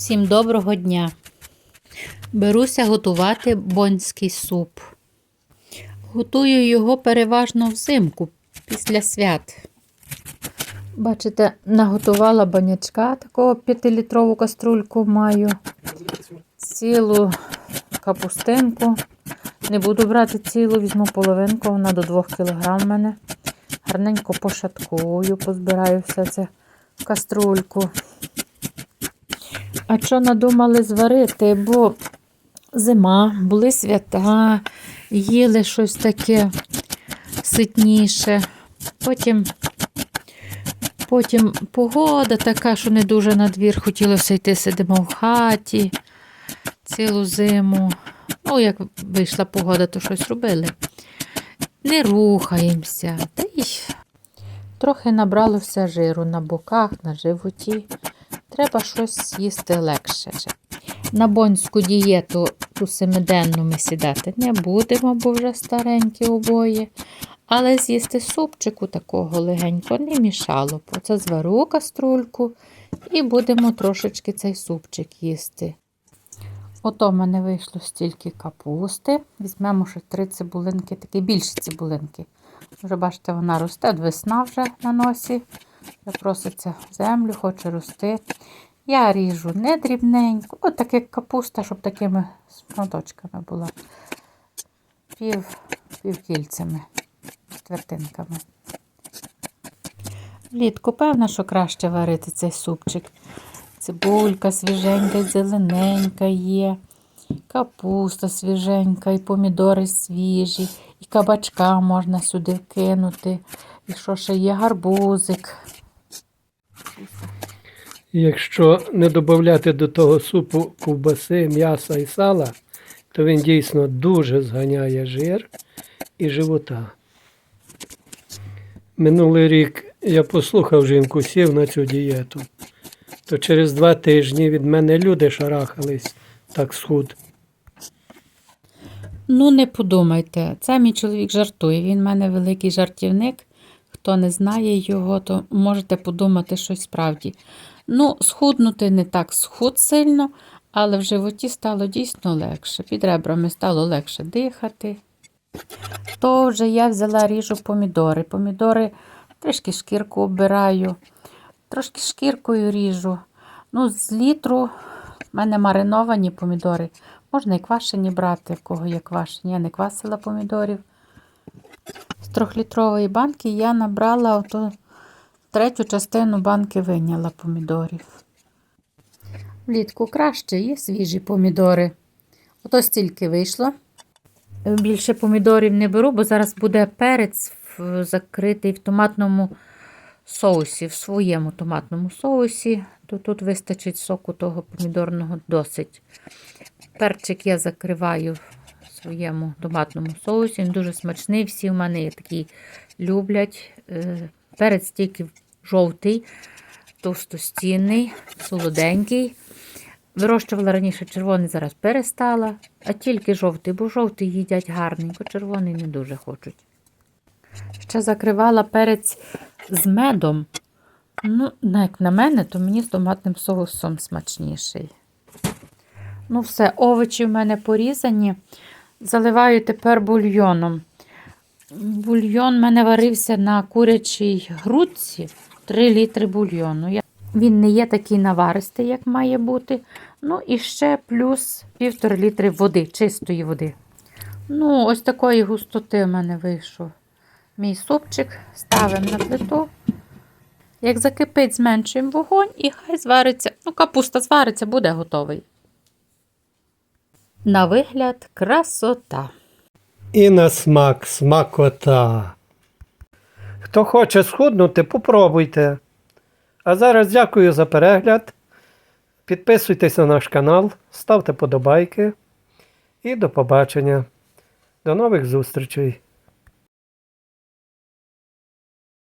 Всім доброго дня! Беруся готувати бонський суп. Готую його переважно взимку після свят. Бачите, наготувала банячка, такого 5-літрову каструльку маю, цілу капустинку. Не буду брати цілу, візьму половинку, вона до 2 кг в мене. Гарненько пошаткую, позбираю все це в каструльку. А що надумали зварити? Бо зима, були свята, їли щось таке ситніше. Потім, потім погода така, що не дуже на двір хотілося йти, сидимо в хаті цілу зиму. Ну, як вийшла погода, то щось робили. Не рухаємося. Та й трохи набралося жиру на боках, на животі. Треба щось їсти легше. На бонську дієту ту семиденну ми сідати не будемо, бо вже старенькі обоє. Але з'їсти супчику такого легенько не мішало. Оце звару каструльку і будемо трошечки цей супчик їсти. Ото в мене вийшло стільки капусти. Візьмемо ще три цибулинки, такі більші цибулинки. Вже бачите, вона росте, весна вже на носі. Проситься в землю, хоче рости. Я ріжу не дрібненько, от так як капуста, щоб такими шматочками була. Пів, півкільцями, четвертинками. Влітку, певно, що краще варити цей супчик. Цибулька свіженька, зелененька є, капуста свіженька, і помідори свіжі, і кабачка можна сюди кинути. І що ще є гарбузик. Якщо не додати до того супу ковбаси, м'яса і сала, то він дійсно дуже зганяє жир і живота. Минулий рік я послухав жінку, сів на цю дієту, то через два тижні від мене люди шарахались так схуд. Ну, не подумайте, це мій чоловік жартує. Він в мене великий жартівник. Хто не знає його, то можете подумати щось справді. Ну, схуднути не так схуд сильно, але в животі стало дійсно легше. Під ребрами стало легше дихати. То вже я взяла ріжу помідори. Помідори трішки шкірку обираю, трошки шкіркою ріжу. Ну, з літру в мене мариновані помідори. Можна і квашені брати, в кого є квашені. Я не квасила помідорів. З трьохлітрової банки я набрала ото третю частину банки виняла помідорів. Влітку краще є свіжі помідори. Ото стільки вийшло. Більше помідорів не беру, бо зараз буде перець закритий в томатному соусі, в своєму томатному соусі, то тут вистачить соку того помідорного досить. Перчик я закриваю в своєму томатному соусі. Він дуже смачний. Всі в мене такі люблять. Е, Перець тільки жовтий, товстостінний, солоденький. Вирощувала раніше червоний, зараз перестала, а тільки жовтий, бо жовтий їдять гарненько, червоний не дуже хочуть. Ще закривала перець з медом. Ну, ну, як на мене, то мені з томатним соусом смачніший. Ну, все, овочі в мене порізані. Заливаю тепер бульйоном. Бульйон в мене варився на курячій грудці 3 літри бульйону. Він не є такий наваристий, як має бути. Ну і ще плюс півтора літри води, чистої води. Ну, ось такої густоти в мене вийшов. Мій супчик ставимо на плиту. Як закипить, зменшуємо вогонь і хай звариться. Ну, капуста звариться, буде готовий. На вигляд красота. І на смак смакота. Хто хоче схуднути, попробуйте. А зараз дякую за перегляд. Підписуйтесь на наш канал, ставте подобайки. І до побачення. До нових зустрічей!